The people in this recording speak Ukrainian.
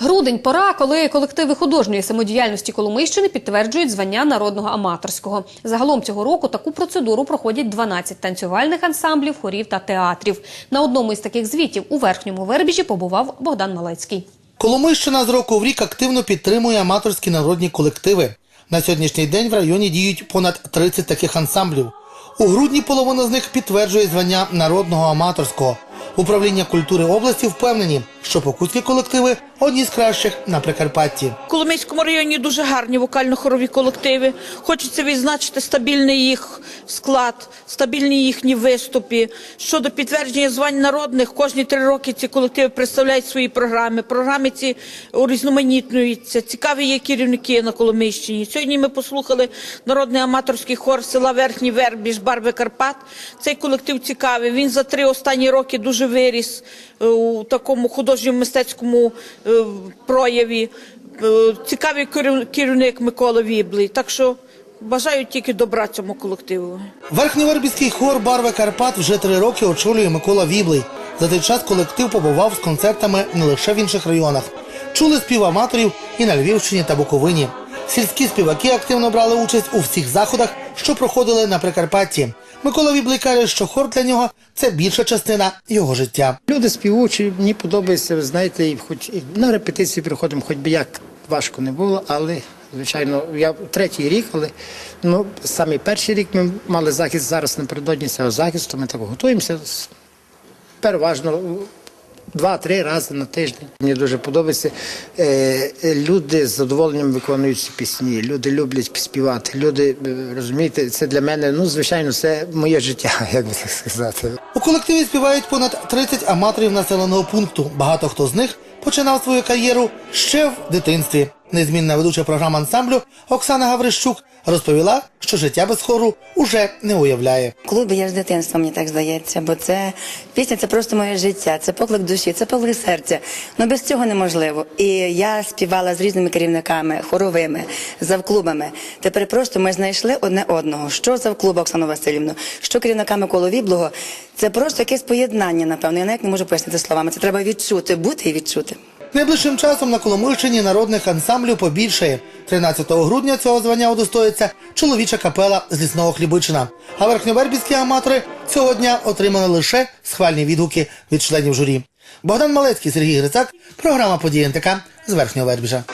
Грудень пора, коли колективи художньої самодіяльності Коломийщини підтверджують звання народного аматорського. Загалом цього року таку процедуру проходять 12 танцювальних ансамблів, хорів та театрів. На одному із таких звітів у верхньому вербіжі побував Богдан Малецький. Коломийщина з року в рік активно підтримує аматорські народні колективи. На сьогоднішній день в районі діють понад 30 таких ансамблів. У грудні половина з них підтверджує звання народного аматорського. Управління культури області впевнені, що покутські колективи одні з кращих на Прикарпатті. В Коломийському районі дуже гарні вокально-хорові колективи. Хочеться відзначити стабільний їх склад, стабільні їхні виступи. Щодо підтвердження звань народних, кожні три роки ці колективи представляють свої програми. Програми ці урізноманітнюються. Цікаві є керівники на Коломийщині. Сьогодні ми послухали народний аматорський хор села Верхній Вербіж Барви Карпат. Цей колектив цікавий. Він за три останні роки дуже виріс е, у такому художньому мистецькому е, прояві. Е, Цікавий керівник Микола Віблий. Так що бажаю тільки добра цьому колективу. Верхньовербівський хор Барви Карпат вже три роки очолює Микола Віблий. За цей час колектив побував з концертами не лише в інших районах. Чули спів аматорів і на Львівщині та Буковині. Сільські співаки активно брали участь у всіх заходах, що проходили на Прикарпатті. Микола Віблий каже, що хор для нього це більша частина його життя. Люди співучі, мені подобається, знаєте, і хоч і на репетиції приходимо, хоч би як важко не було, але звичайно, я третій рік, але ну саме перший рік ми мали захист зараз напередодні цього захисту. Ми так готуємося переважно. Два-три рази на тиждень. Мені дуже подобається. Е, е, люди з задоволенням виконують ці пісні. Люди люблять співати. Люди е, розумієте, це для мене, ну звичайно, це моє життя, як би так сказати. У колективі співають понад 30 аматорів населеного пункту. Багато хто з них починав свою кар'єру ще в дитинстві. Незмінна ведуча програми ансамблю Оксана Гаврищук розповіла, що життя без хору уже не уявляє. Клуби я з дитинства, мені так здається, бо це пісня це просто моє життя, це поклик душі, це поклик серця. Ну без цього неможливо. І я співала з різними керівниками, хоровими, завклубами. Тепер просто ми знайшли одне одного. Що завклуба Оксану Васильівну, що керівниками коло Віблого. Це просто якесь поєднання, напевно. Я навіть не можу пояснити словами. Це треба відчути, бути і відчути. Найближчим часом на Коломийщині народних ансамблів побільшає. 13 грудня цього звання удостоїться чоловіча капела з лісного Хлібичина. А верхньовербівські аматори цього дня отримали лише схвальні відгуки від членів журі. Богдан Малецький, Сергій Грицак, програма «Події НТК» з Верхнього Вербіжа.